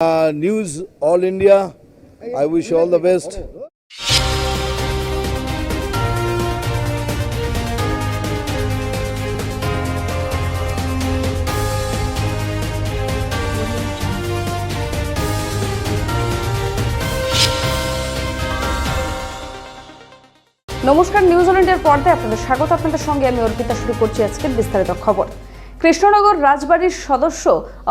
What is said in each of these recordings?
Uh, news all India. I wish all the best. নমস্কার news on ইন্ডিয়ার পর্দায় আপনাদের স্বাগত আপনাদের সঙ্গে আমি অর্পিতা শুরু করছি আজকের বিস্তারিত খবর কৃষ্ণনগর রাজবাড়ির সদস্য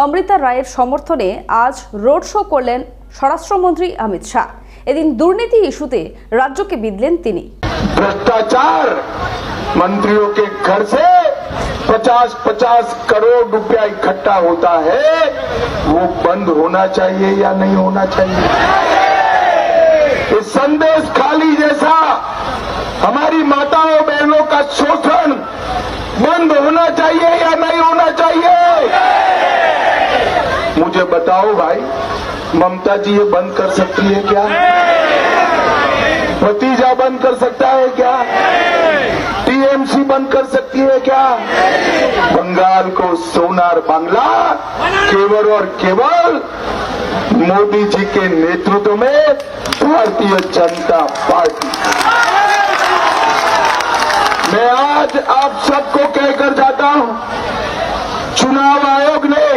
অমৃতা রায়ের সমর্থনে আজ রোড শো করলেন স্বরাষ্ট্রমন্ত্রী অমিত শাহ এদিন দুর্নীতি ইস্যুতে রাজ্যকে বিদলেন তিনি भ्रष्टाचार मंत्रियों के घर से 50-50 करोड़ रुपया इकट्ठा होता है वो बंद होना चाहिए या नहीं होना चाहिए ये संदेश खाली जैसा हमारी माताओं बहनों का शोषण बंद होना चाहिए या नहीं होना चाहिए? मुझे बताओ भाई, ममता जी ये बंद कर सकती है क्या? भतीजा बंद कर सकता है क्या? टीएमसी बंद कर सकती है क्या? बंगाल को सोनार बांग्ला, केवल और केवल मोदी जी के नेतृत्व में भारतीय जनता पार्टी। मैं आज आप सबको कहकर जाता हूँ, चुनाव आयोग ने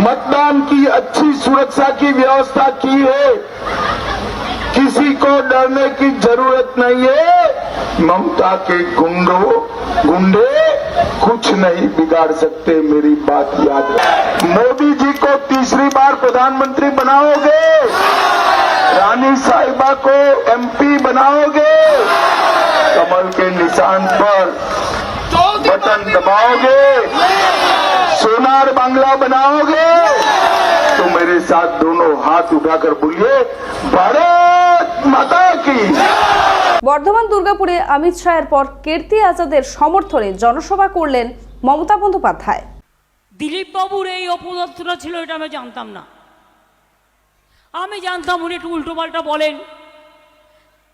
मतदान की अच्छी सुरक्षा की व्यवस्था की है। किसी को डरने की ज़रूरत नहीं है। ममता के गुंडो, गुंडे कुछ नहीं बिगाड़ सकते, मेरी बात याद रखें। मोदी जी को तीसरी बार प्रधानमंत्री बनाओगे। रानी साहिबा को एमपी बनाओगे। कमल के निशान पर बटन दबाओगे सोनार बांग्ला बनाओगे तो मेरे साथ दोनों हाथ उठाकर बोलिए भारत माता की বর্ধমান দুর্গাপুরে অমিত শাহের পর কীর্তি আজাদের সমর্থনে জনসভা করলেন মমতা বন্দ্যোপাধ্যায় দিলীপ বাবুর এই অপদার্থটা ছিল এটা আমি জানতাম না আমি জানতাম উনি একটু উল্টোপাল্টা বলেন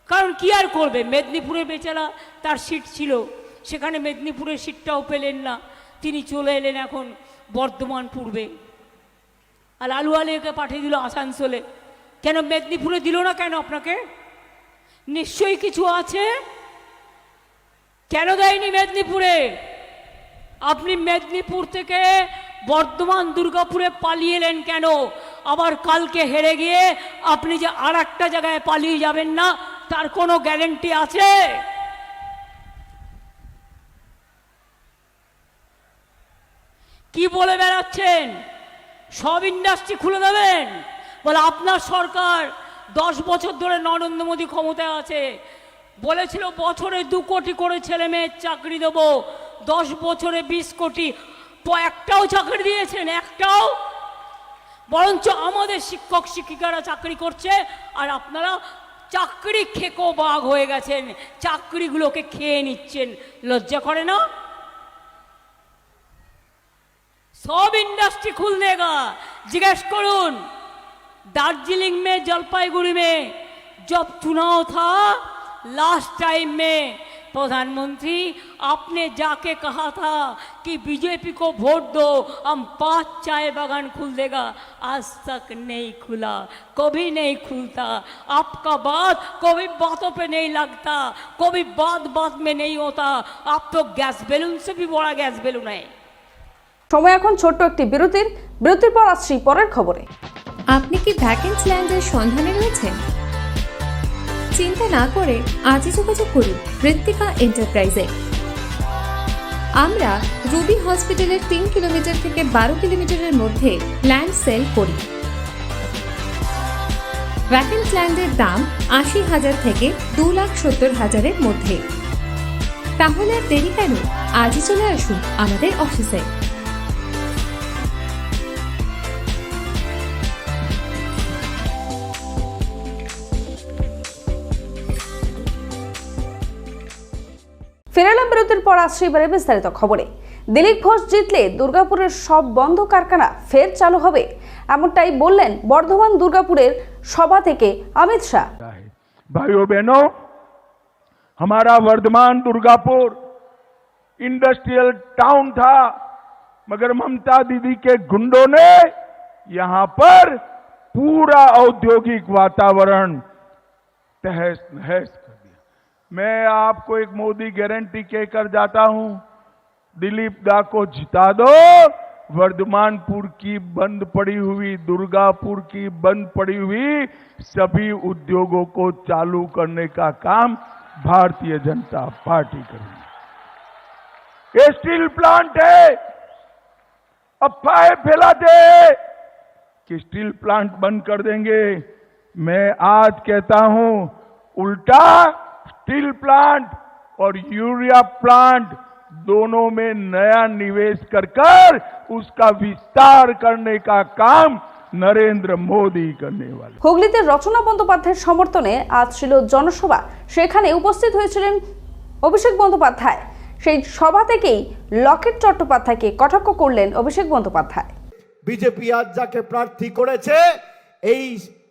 কারণ কি আর করবে? মেদিনীপুরে বেচারা তার সিট ছিল। সেখানে মেদিনীপুরের সিটটাও পেলেন না। তিনি চলে এলেন এখন বর্ধমান পূর্বে। আর আলু আলিয়াকে পাঠিয়ে দিল আসানসোলে। কেন মেদিনীপুরে দিল না কেন আপনাকে? নিশ্চয়ই কিছু আছে। কেন দেয়নি মেদিনীপুরে? আপনি মেদিনীপুর থেকে বর্ধমান দুর্গাপুরে পালিয়ে এলেন কেন? আবার কালকে হেরে গিয়ে আপনি যে আর জায়গায় পালিয়ে যাবেন না? তার কোনো গ্যারেন্টি আছে? কি বলে বেড়াচ্ছেন? সব ইন্ডাস্ট্রি খুলে দেবেন? বলে, আপনার সরকার দশ বছর ধরে নরেন্দ্র মোদী ক্ষমতায় আছে। বলেছিল, বছরে দু কোটি করে ছেলে মেয়ের চাকরি দেবো। দশ বছরে বিশ কোটি। একটাও চাকরি দিয়েছেন, একটাও? বরঞ্চ আমাদের শিক্ষক, শিক্ষিকারা চাকরি করছে, আর আপনারা চাকরি খেকো বাঘ হয়ে গেছেন চাকরিগুলোকে খেয়ে নিচ্ছেন লজ্জা করে না सब इंडस्ट्री खुल देगा जिज्ञेस करुन दार्जिलिंग में जलपाईगुड़ी में जब चुनाव था लास्ट टाइम में प्रधानमंत्री आपने जाके कहा था कि बीजेपी को वोट दो हम पांच चाय बागान खुल देगा आज तक नहीं खुला कभी नहीं खुलता आपका बात कभी बातों पे नहीं लगता कभी बात बात में नहीं होता आप तो गैस बैलून से भी बड़ा गैस बैलून है সময় এখন ছোট্ট একটি বিরতির বিরতির পর আসছি পরের খবরে আপনি কি ভ্যাকেন্স ল্যান্ডের সন্ধানে রয়েছেন চিন্তা না করে আজই যোগাযোগ করুন ঋত্বিকা এন্টারপ্রাইজে আমরা রুবি হসপিটালের তিন কিলোমিটার থেকে বারো কিলোমিটারের মধ্যে ল্যান্ড সেল করি। ভ্যাকেন্স ল্যান্ডের দাম আশি হাজার থেকে দু লাখ সত্তর হাজারের মধ্যে। তাহলে আর দেরি কেন? আজই চলে আসুন আমাদের অফিসে ফিরে এলাম বিরতির পর আসছে এবারে বিস্তারিত খবরে দিলীপ ঘোষ জিতলে দুর্গাপুরের সব বন্ধ কারখানা ফের চালু হবে এমনটাই বললেন বর্ধমান দুর্গাপুরের সভা থেকে অমিত শাহ है भाइयों बहनों हमारा वर्धमान दुर्गापुर इंडस्ट्रियल टाउन था मगर ममता दीदी के गुंडों ने यहां पर पूरा औद्योगिक वातावरण तहस नहस कर दिया मैं आपको एक मोदी गारंटी कहकर जाता हूँ, दिलीप दा को जिता दो। वर्धमानपुर की बंद पड़ी हुई, दुर्गापुर की बंद पड़ी हुई, सभी उद्योगों को चालू करने का काम भारतीय जनता पार्टी करेगी। ये स्टील प्लांट है, अफवाहें फैलाते कि स्टील प्लांट बंद कर देंगे। मैं आज कहता हूँ, उल्टा स्टील प्लांट और यूरिया प्लांट दोनों में नया निवेश कर कर उसका विस्तार करने का काम नरेंद्र मोदी करने वाले হুগলিতে রচনা বন্দ্যোপাধ্যায়ের সমর্থনে আজ ছিল জনসভা সেখানে উপস্থিত হয়েছিলেন অভিষেক বন্দ্যোপাধ্যায় সেই সভা থেকেই লকেট চট্টোপাধ্যায়কে কটাক্ষ করলেন অভিষেক বন্দ্যোপাধ্যায় বিজেপি আজ যাকে প্রার্থী করেছে এই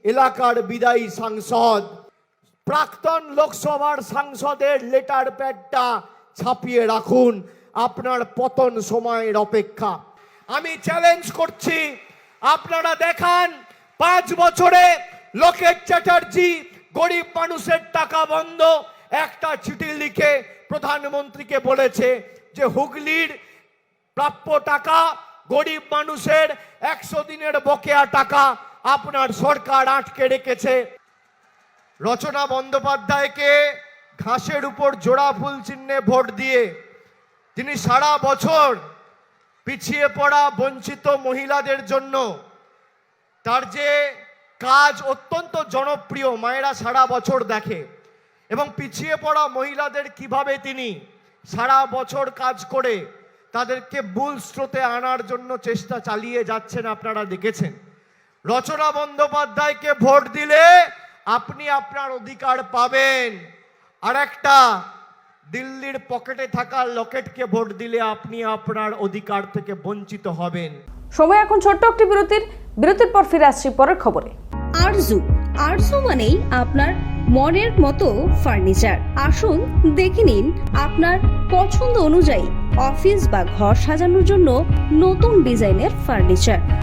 এলাকার বিদায়ী সাংসদ প্রাক্তন লোকসভার সাংসদের লেটার প্যাডটা ছাপিয়ে রাখুন। আপনার পতন সময়ের অপেক্ষা। আমি চ্যালেঞ্জ করছি, আপনারা দেখান, পাঁচ বছরে লোকেট চ্যাটার্জি, গরিব মানুষের টাকা বন্ধ। একটা চিঠি লিখে প্রধানমন্ত্রীকে বলেছে যে, হুগলির প্রাপ্য টাকা, গরিব মানুষের একশো দিনের বকেয়া টাকা আপনার সরকার আটকে রেখেছে। রচনা বন্দ্যোপাধ্যায়কে ঘাসের উপর জোড়া ফুল চিহ্নে ভোট দিয়ে তিনি সারা বছর পিছিয়ে পড়া বঞ্চিত মহিলাদের জন্য তার যে কাজ অত্যন্ত জনপ্রিয় মায়েরা সারা বছর দেখে এবং পিছিয়ে পড়া মহিলাদের কীভাবে তিনি সারা বছর কাজ করে তাদেরকে মূল স্রোতে আনার জন্য চেষ্টা চালিয়ে যাচ্ছেন আপনারা দেখেছেন। রচনা বন্দ্যোপাধ্যায়কে ভোট দিলে আপনি আপনার অধিকার পাবেন। আর একটা দিল্লির পকেটে থাকা লকেটকে ভোট দিলে আপনি আপনার অধিকার থেকে বঞ্চিত হবেন। সময় এখন ছোট্ট একটি বিরতির। বিরতির পর ফিরে আসছি পরের খবরে। আরজু আরজু মানেই আপনার মনের মতো ফার্নিচার। আসুন দেখে নিন আপনার পছন্দ অনুযায়ী অফিস বা ঘর সাজানোর জন্য নতুন ডিজাইনের furniture.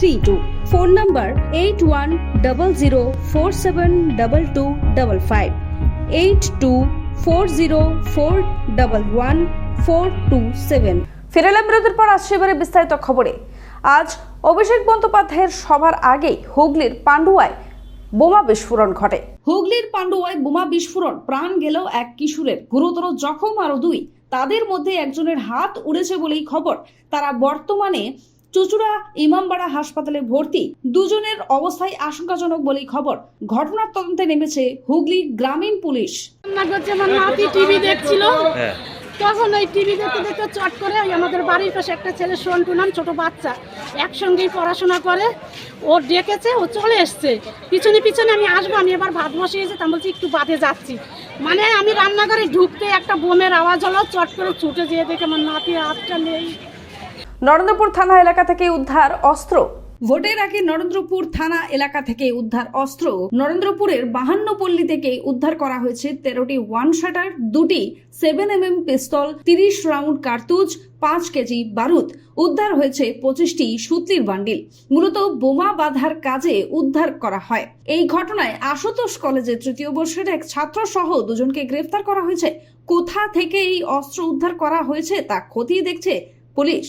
three two phone number eight one double zero four seven double two double five eight two four zero four double one four two seven ফিরে এলাম বিরতির পর আসছে এবারে বিস্তারিত খবরে। আজ অভিষেক বন্দ্যোপাধ্যায়ের সভার আগেই হুগলির পান্ডুয়ায় বোমা বিস্ফোরণ ঘটে। হুগলির পান্ডুয়ায় বোমা বিস্ফোরণ প্রাণ গেল এক কিশোরের। গুরুতর জখম আরও দুই। তাদের মধ্যে একজনের হাত উড়েছে বলেই খবর। তারা বর্তমানে চুচুড়া ইমামবাড়া হাসপাতালে ভর্তি। দুজনের অবস্থায় আশঙ্কাজনক বলেই খবর। ঘটনার তদন্তে নেমেছে হুগলি গ্রামীণ পুলিশ। আমার নাতি টিভি দেখছিল। তখন ওই টিভি দেখতে দেখতে চট করে ওই আমাদের বাড়ির পাশে একটা ছেলে সন্টু নাম ছোট বাচ্চা একসঙ্গেই পড়াশোনা করে। ও ডেকেছে ও চলে এসছে। পিছনে পিছনে আমি আসব আমি এবার ভাত বসিয়েছি তা বলছি একটু বাদে যাচ্ছি। মানে আমি রান্নাঘরে ঢুকতে একটা বোমের আওয়াজ হলো চট করে ছুটে যেয়ে দেখে আমার নাতি হাতটা নেই। নরেন্দ্রপুর থানা এলাকা থেকে উদ্ধার অস্ত্র। ভোটের আগে নরেন্দ্রপুর থানা এলাকা থেকে উদ্ধার অস্ত্র। নরেন্দ্রপুরের বাহান্ন পল্লী থেকে উদ্ধার করা হয়েছে তেরোটি ওয়ান শাটার, দুটি সেভেন এম এম পিস্তল, তিরিশ রাউন্ড কার্তুজ, পাঁচ কেজি বারুদ। উদ্ধার হয়েছে পঁচিশটি সুতলির বান্ডিল। মূলত বোমা বাঁধার কাজে উদ্ধার করা হয়। এই ঘটনায় আশুতোষ কলেজের তৃতীয় বর্ষের এক ছাত্র সহ দুজনকে গ্রেফতার করা হয়েছে। কোথা থেকে এই অস্ত্র উদ্ধার করা হয়েছে তা খতিয়ে দেখছে পুলিশ।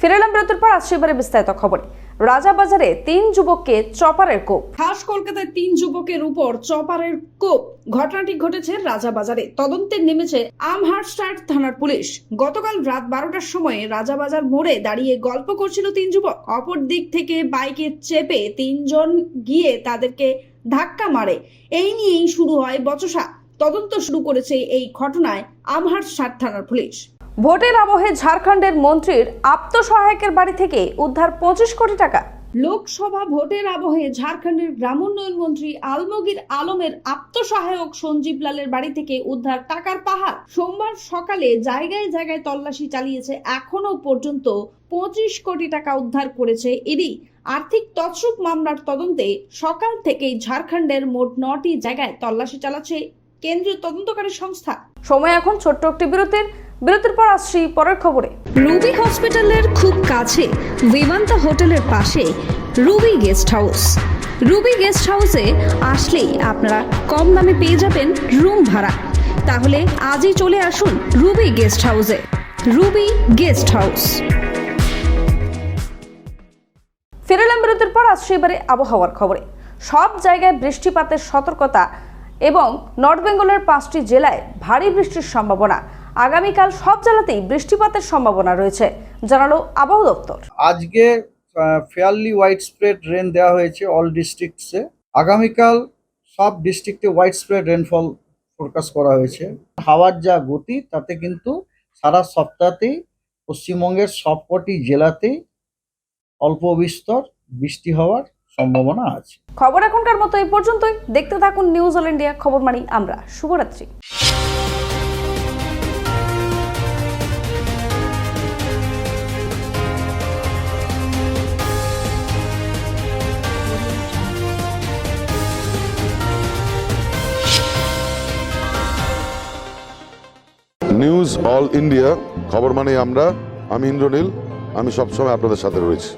ফিরে এলাম বিরতির পর আসছে এবারে বিস্তারিত খবরে। রাজাবাজারে তিন যুবককে চপারের কোপ। খাস কলকাতায় তিন যুবকের উপর চপারের কোপ। ঘটনাটি ঘটেছে রাজাবাজারে তদন্তে নেমেছে আমহার্স্টার্ট থানার পুলিশ। গতকাল রাত বারোটার সময় রাজাবাজার মোড়ে দাঁড়িয়ে গল্প করছিল তিন যুবক। অপর দিক থেকে বাইকে চেপে তিনজন গিয়ে তাদেরকে ধাক্কা মারে। এই নিয়েই শুরু হয় বচসা। তদন্ত শুরু করেছে এই ঘটনায় আমহার্স্টার্ট থানার পুলিশ। ভোটের আবহে ঝাড়খণ্ডের মন্ত্রীর আত্মসহায়কের বাড়ি থেকে উদ্ধার পঁচিশ কোটি টাকা। লোকসভা ভোটের আবহে ঝাড়খণ্ডের গ্রামোন্নয়ন মন্ত্রী আলমগীর আলমের আত্মসহায়ক সঞ্জীব লালের বাড়ি থেকে উদ্ধার টাকার পাহাড়। সোমবার সকালে জায়গায় জায়গায় তল্লাশি চালিয়েছে এখনও পর্যন্ত পঁচিশ কোটি টাকা উদ্ধার করেছে ইডি। আর্থিক তৎসুক মামলার তদন্তে সকাল থেকেই ঝাড়খণ্ডের মোট নটি জায়গায় তল্লাশি চালাচ্ছে কেন্দ্রীয় তদন্তকারী সংস্থা। সময় এখন ছোট্ট একটি বিরতির। বিরতির পর আসছি পরের খবরে। রুবি হসপিটালের খুব কাছে বিমান্তা হোটেলের পাশে Ruby guest house. Ruby guest হাউসে আসলেই আপনারা কম দামে পেয়ে যাবেন রুম ভাড়া। তাহলে আজই চলে আসুন রুবি গেস্ট হাউসে। Ruby guest house. ফিরে এলাম বিরতির পর আসছি এবারে আবহাওয়ার খবরে। সব জায়গায় বৃষ্টিপাতের সতর্কতা এবং নর্থ বেঙ্গলের পাঁচটি জেলায় ভারী বৃষ্টির সম্ভাবনা। আগামীকাল সব জেলাতেই বৃষ্টিপাতের সম্ভাবনা রয়েছে জানালো আবহাওয়া দপ্তর। আজকে ফেয়ারলি ওয়াইড স্প্রেড রেন দেওয়া হয়েছে অল ডিস্ট্রিক্টসে আগামীকাল সব ডিস্ট্রিক্টে ওয়াইড স্প্রেড রেনফল ফোরকাস্ট করা হয়েছে। হাওয়ার যা গতি তাতে কিন্তু সারা সপ্তাহতেই পশ্চিমবঙ্গের সবকটি জেলাতেই অল্প বিস্তর বৃষ্টি হওয়ার সম্ভাবনা আছে। খবর এখনকার মতো এই পর্যন্তই। দেখতে থাকুন নিউজ অল ইন্ডিয়া খবর মানি আমরা। শুভরাত্রি। নিউজ অল ইন্ডিয়া খবর মানে আমরা। আমি ইন্দ্রনীল আমি সবসময় আপনাদের সাথে রয়েছি।